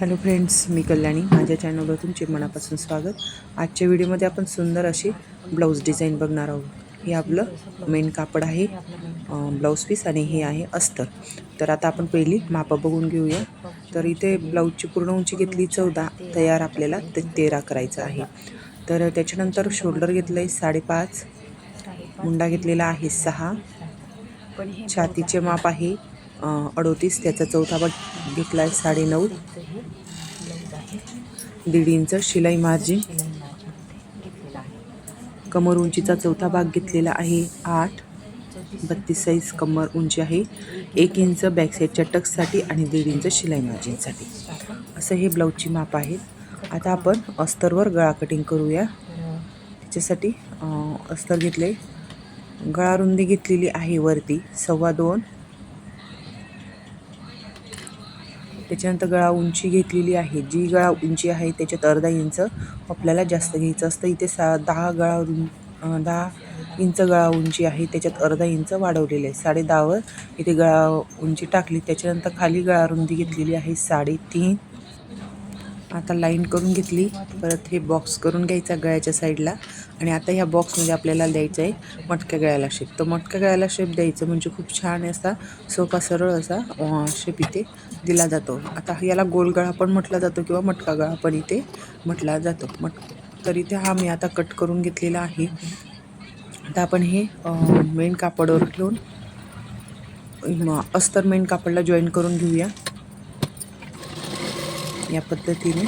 Hello friends मी कल्याणी. माझ्या चॅनलवर तुमचे मनापासून स्वागत. आजच्या व्हिडिओमध्ये आपण सुंदर अशी ब्लाऊज डिझाईन बघणार आहोत. हे आपलं मेन कापड आहे ब्लाऊज पीस आणि हे आहे अस्तर. तर आता आपण पहिली मापं बघून घेऊया. तर इथे ब्लाऊजची पूर्ण उंची घेतली चौदा तयार आपल्याला ते तेरा करायचं आहे. तर त्याच्यानंतर शोल्डर घेतलं आहे साडेपाच मुंडा घेतलेला आहे सहा. छातीचे माप आहे अडोतीस त्याचा चौथा भाग घेतला आहे साडेनऊ. दीड इंच शिलाई मार्जिन. कमर उंचीचा चौथा भाग घेतलेला आहे. आठ. बत्तीस साईज कमर उंची आहे. एक इंच बॅक साईडच्या टक्ससाठी आणि दीड इंच शिलाई मार्जिनसाठी असं हे ब्लाऊजची माप आहेत आता आपण अस्तरवर गळा कटिंग करूया. त्याच्यासाठी अस्तर घेतले गळा रुंदी घेतलेली आहे वरती. सव्वा दोन. त्याच्यानंतर गळा उंची घेतलेली आहे. जी गळा उंची आहे त्याच्यात अर्धा इंच आपल्याला जास्त घ्यायचं असतं. इथे सा दहा गळा रुं दहा इंच गळा उंची आहे त्याच्यात अर्धा इंच वाढवलेलं आहे. साडे दहावर इथे गळा उंची टाकली. त्याच्यानंतर खाली गळा रुंदी घेतलेली आहे साडेतीन आता लाईन करून घेतली. परत हे बॉक्स करून घ्यायचा गळ्याच्या साईडला. आणि आता ह्या बॉक्समध्ये आपल्याला द्यायचं आहे मटक्या गळ्याला शेप तर मटक्या गळ्याला शेप द्यायचं म्हणजे खूप छान असा सोपा सरळ असा शेप इथे दिला जातो. आता याला गोलगळा पण म्हटला जातो किंवा मटका गळा पण इथे म्हटला जातो. मट तर इथे हा मी आता कट करून घेतलेला आहे. आता आपण हे मेन कापडवर ठेवून अस्तर मेन कापडला जॉईन करून घेऊया. या पद्धतीने.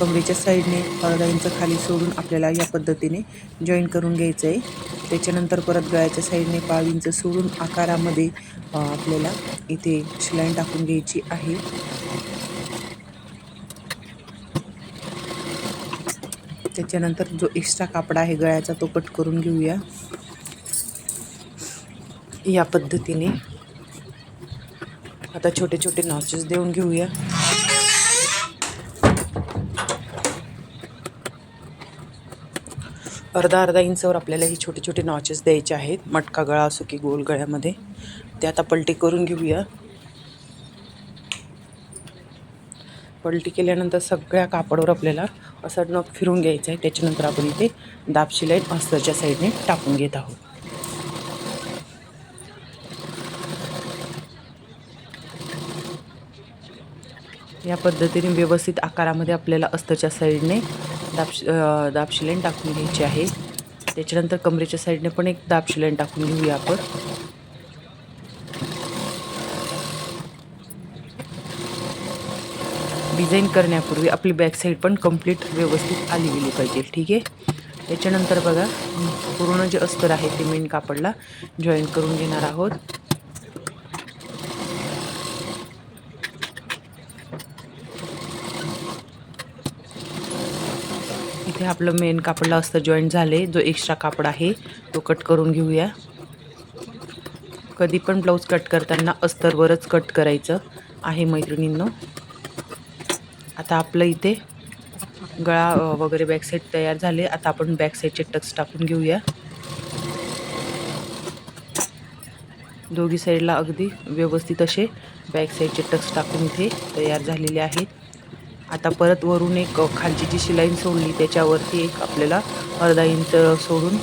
कमरेच्या साईडने अर्धा इंच खाली सोडून आपल्याला या पद्धतीने जॉईन करून घ्यायचं आहे त्याच्यानंतर परत गळ्याच्या साईडने पाव इंच सोडून आकारामध्ये आपल्याला इथे शिलाई टाकून घ्यायची आहे. त्याच्यानंतर जो एक्स्ट्रा कापडा आहे गळ्याचा तो कट करून घेऊया. या पद्धतीने. आता छोटे छोटे नॉचेस देऊन घेऊया. अर्धा अर्धा इंचवर आपल्याला ही छोटे छोटे नॉचेस द्यायचे आहेत. मटका गळा असो की गोल गळ्यामध्ये. ते आता पलटी करून घेऊया. पलटी केल्यानंतर सगळ्या कापडावर आपल्याला असं नग फिरून घ्यायचं आहे. त्याच्यानंतर आपण इथे दाब शिलाई अस्तरच्या साईडने टाकून घेत आहोत. या पद्धतीने व्यवस्थित आकारामध्ये आपल्याला अस्तरच्या साईडने दाब दाब टाकून घ्यायची आहे. त्याच्यानंतर कमरेच्या साईडने पण एक दाब टाकून घेऊया आपण. डिझाईन करण्यापूर्वी आपली बॅक साईड पण कंप्लीट व्यवस्थित आली गेली पाहिजे ठीक आहे? त्याच्यानंतर बघा पूर्ण जे अस्तर आहे ते मेन कापडला जॉईन करून घेणार आहोत. इथे आपलं मेन कापडला अस्तर जॉईंट झाले. जो एक्स्ट्रा कापड आहे तो कट करून घेऊया. कधी पण ब्लाऊज कट करताना अस्तरवरच कट करायचं आहे मैत्रिणींनो. आता आपलं इथे गळा वगैरे बॅक साईड तयार झाले. आता आपण बॅक साईडचे टक्स टाकून घेऊया. दोघी साईडला अगदी व्यवस्थित असे बॅक साईडचे टक्स टाकून इथे तयार झालेले आहेत. आता परत वरून एक खालची जी शिलाईन सोडली त्याच्यावरती एक आपल्याला अर्धा इंच सोडून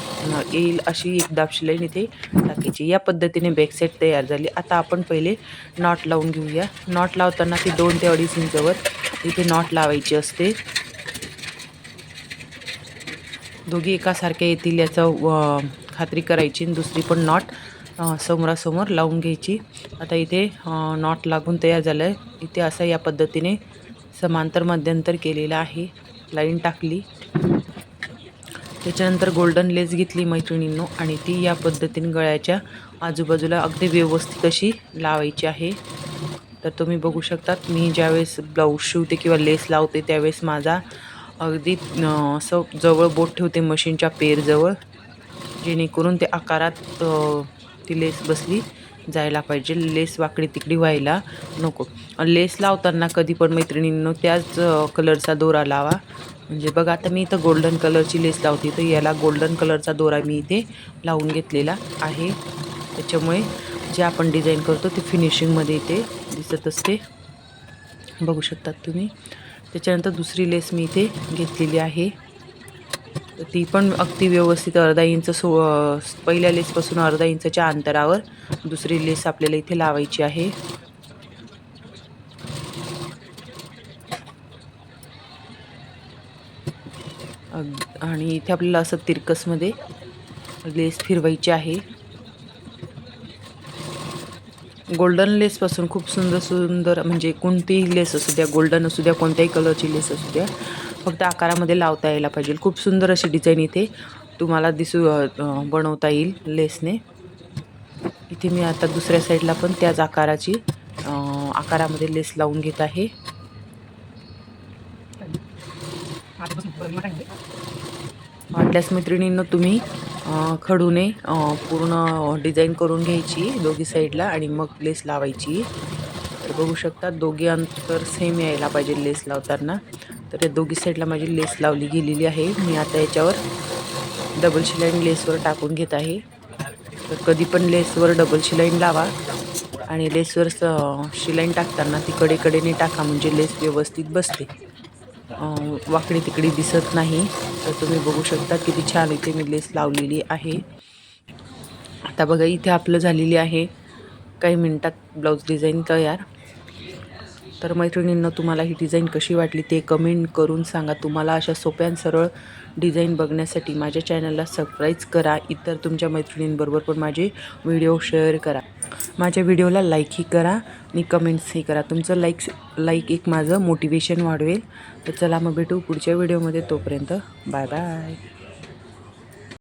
येईल अशी एक दाब शिलाईन इथे टाकायची. या पद्धतीने बॅक तयार झाली. आता आपण पहिले नॉट लावून घेऊया. नॉट लावताना ती दोन ते अडीच इंचवर इथे नॉट लावायची असते. दोघी एकासारख्या येतील याचा खात्री करायची आणि दुसरी पण नॉट समोरासमोर लावून घ्यायची. आता इथे नॉट लागून तयार झालं आहे इथे असं या पद्धतीने समांतर मध्यंतर केलेलं आहे. लाईन टाकली. त्याच्यानंतर गोल्डन लेस घेतली मैत्रिणींनो आणि ती या पद्धतीने गळ्याच्या आजूबाजूला अगदी व्यवस्थित अशी लावायची आहे. तर तुम्ही बघू शकतात मी ज्यावेळेस ब्लाऊज शिवते किंवा लेस लावते त्यावेळेस माझा अगदी असं जवळ बोट ठेवते मशीनच्या पेरजवळ जेणेकरून ते आकारात ती लेस बसली. जायला पाहिजे. लेस वाकडी तिकडी व्हायला नको. लेस लावताना कधी पण मैत्रिणींनो त्याच कलरचा दोरा लावा. म्हणजे बघा आता मी इथं गोल्डन कलरची लेस लावते. तर याला गोल्डन कलरचा दोरा मी इथे लावून घेतलेला आहे. त्याच्यामुळे जे आपण डिझाईन करतो ते फिनिशिंगमध्ये इथे दिसत असते. बघू शकतात तुम्ही. त्याच्यानंतर दुसरी लेस मी इथे घेतलेली आहे. तर ती पण अगदी व्यवस्थित अर्धा इंच सो पहिल्या लेसपासून अर्धा इंचच्या अंतरावर दुसरी लेस आपल्याला इथे लावायची आहे. अग- आणि इथे आपल्याला असं तिरकसमध्ये लेस फिरवायची आहे. गोल्डन लेसपासून खूप सुंदर सुंदर म्हणजे कोणतीही लेस असू द्या गोल्डन असू द्या कोणत्याही कलरची लेस असू द्या फक्त आकारामध्ये लावता यायला पाहिजे. खूप सुंदर अशी डिझाईन इथे तुम्हाला दिसू बनवता येईल लेसने. इथे मी आता दुसऱ्या साईडला पण त्याच आकाराची आकारामध्ये लेस लावून घेत आहे. वाटल्यास मैत्रिणींना तुम्ही खडूने पूर्ण डिझाईन करून घ्यायची दोघी साईडला आणि मग लेस लावायची. तर बघू शकता दोघे अंतर सेम यायला पाहिजे लेस लावताना. तर या दोघी साईडला माझी लेस लावली गेलेली आहे. मी आता याच्यावर डबल शिलाईन लेसवर टाकून घेत आहे. तर कधी पण लेसवर डबल शिलाईन लावा. आणि लेसवर स- शिलाईन टाकताना ती कडेकडेने टाका म्हणजे लेस व्यवस्थित बसते. वाकडी तिकडी दिसत नाही. तर तुम्ही बघू शकता किती छान इथे मी लेस लावलेली आहे. आता बघा इथे आपलं झालेली आहे. काही मिनटात ब्लाऊज डिझाईन तयार. तर मैत्रिणींना तुम्हाला ही डिझाईन कशी वाटली ते कमेंट करून सांगा. तुम्हाला अशा सोप्या आणि सरळ डिझाईन बघण्यासाठी माझ्या चॅनलला सबस्क्राईब करा. इतर तुमच्या मैत्रिणींबरोबर पण माझे व्हिडिओ शेअर करा. माझ्या व्हिडिओला लाईकही करा आणि कमेंट्सही करा. तुमचं लाईक लाईक एक माझं मोटिवेशन वाढवेल. तर चला मग भेटू पुढच्या व्हिडिओमध्ये. तोपर्यंत बाय बाय.